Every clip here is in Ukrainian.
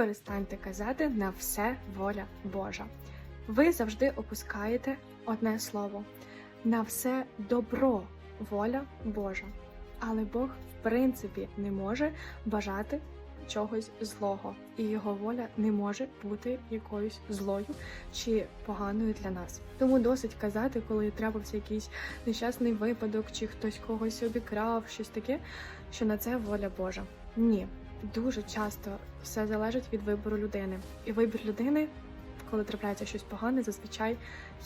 перестаньте казати на все воля Божа. Ви завжди опускаєте одне слово на все добро воля Божа. Але Бог, в принципі, не може бажати чогось злого, і його воля не може бути якоюсь злою чи поганою для нас. Тому досить казати, коли трапився якийсь нещасний випадок, чи хтось когось обікрав, щось таке, що на це воля Божа. Ні, дуже часто все залежить від вибору людини, і вибір людини, коли трапляється щось погане, зазвичай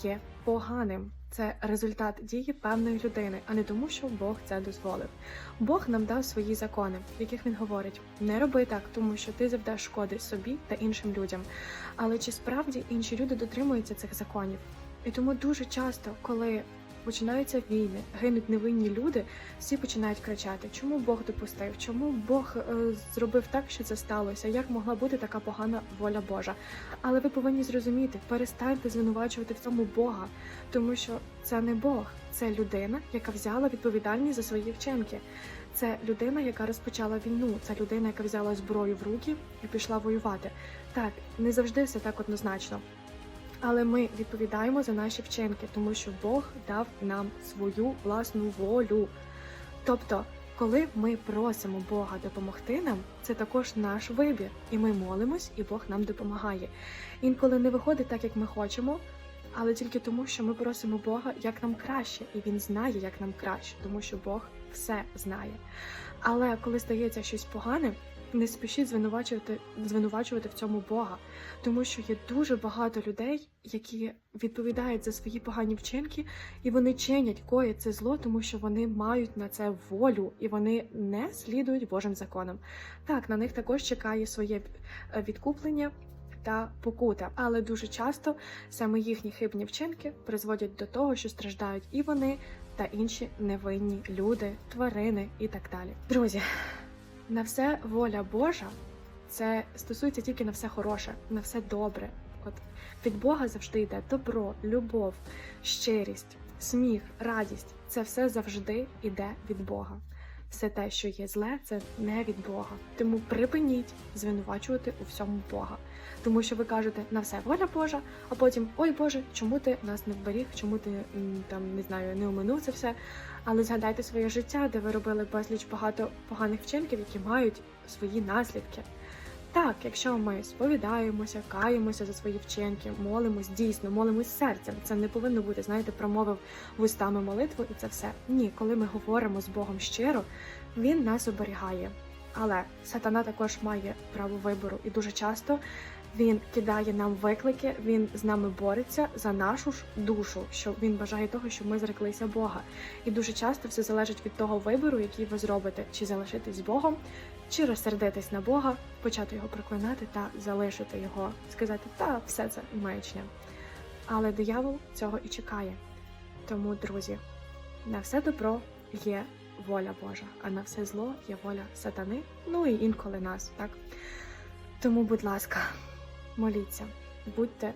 є поганим. Це результат дії певної людини, а не тому, що Бог це дозволив. Бог нам дав свої закони, в яких він говорить: не роби так, тому що ти завдаш шкоди собі та іншим людям. Але чи справді інші люди дотримуються цих законів? І тому дуже часто, коли починаються війни, гинуть невинні люди, всі починають кричати: чому Бог допустив? Чому Бог е, зробив так, що це сталося? Як могла бути така погана воля Божа? Але ви повинні зрозуміти, перестаньте звинувачувати в цьому Бога, тому що це не Бог, це людина, яка взяла відповідальність за свої вчинки. Це людина, яка розпочала війну. Це людина, яка взяла зброю в руки і пішла воювати. Так, не завжди все так однозначно. Але ми відповідаємо за наші вчинки, тому що Бог дав нам свою власну волю. Тобто, коли ми просимо Бога допомогти нам, це також наш вибір, і ми молимось, і Бог нам допомагає. Інколи не виходить так, як ми хочемо, але тільки тому, що ми просимо Бога, як нам краще, і Він знає, як нам краще, тому що Бог все знає. Але коли стається щось погане, не спішіть звинувачувати, звинувачувати в цьому Бога, тому що є дуже багато людей, які відповідають за свої погані вчинки, і вони чинять коять це зло, тому що вони мають на це волю і вони не слідують Божим законам. Так, на них також чекає своє е, відкуплення. Та покута, але дуже часто саме їхні хибні вчинки призводять до того, що страждають і вони, та інші невинні люди, тварини і так далі. Друзі, на все воля Божа це стосується тільки на все хороше, на все добре. От від Бога завжди йде добро, любов, щирість, сміх, радість. Це все завжди йде від Бога. Все те, що є зле, це не від Бога. Тому припиніть звинувачувати у всьому Бога. Тому що ви кажете на все воля Божа, а потім ой Боже, чому ти нас не вберіг, чому ти там не знаю, не оминув це все. Але згадайте своє життя, де ви робили безліч багато поганих вчинків, які мають свої наслідки. Так, якщо ми сповідаємося, каємося за свої вчинки, молимось, дійсно, молимось серцем. Це не повинно бути, знаєте, промовив вустами молитву і це все. Ні, коли ми говоримо з Богом щиро, він нас оберігає. Але сатана також має право вибору, і дуже часто він кидає нам виклики, він з нами бореться за нашу ж душу, що він бажає того, щоб ми зреклися Бога. І дуже часто все залежить від того вибору, який ви зробите, чи залишитись з Богом, чи розсердитись на Бога, почати його проклинати та залишити його, сказати, та все це маячня. Але диявол цього і чекає. Тому, друзі, на все добро є воля Божа, а на все зло є воля сатани, ну і інколи нас, так? Тому, будь ласка, моліться, будьте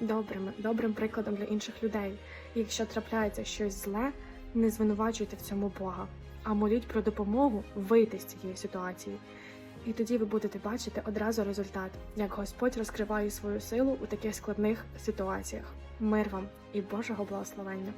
добрими, добрим прикладом для інших людей. Якщо трапляється щось зле, не звинувачуйте в цьому Бога, а моліть про допомогу вийти з цієї ситуації. І тоді ви будете бачити одразу результат, як Господь розкриває свою силу у таких складних ситуаціях. Мир вам і Божого благословення!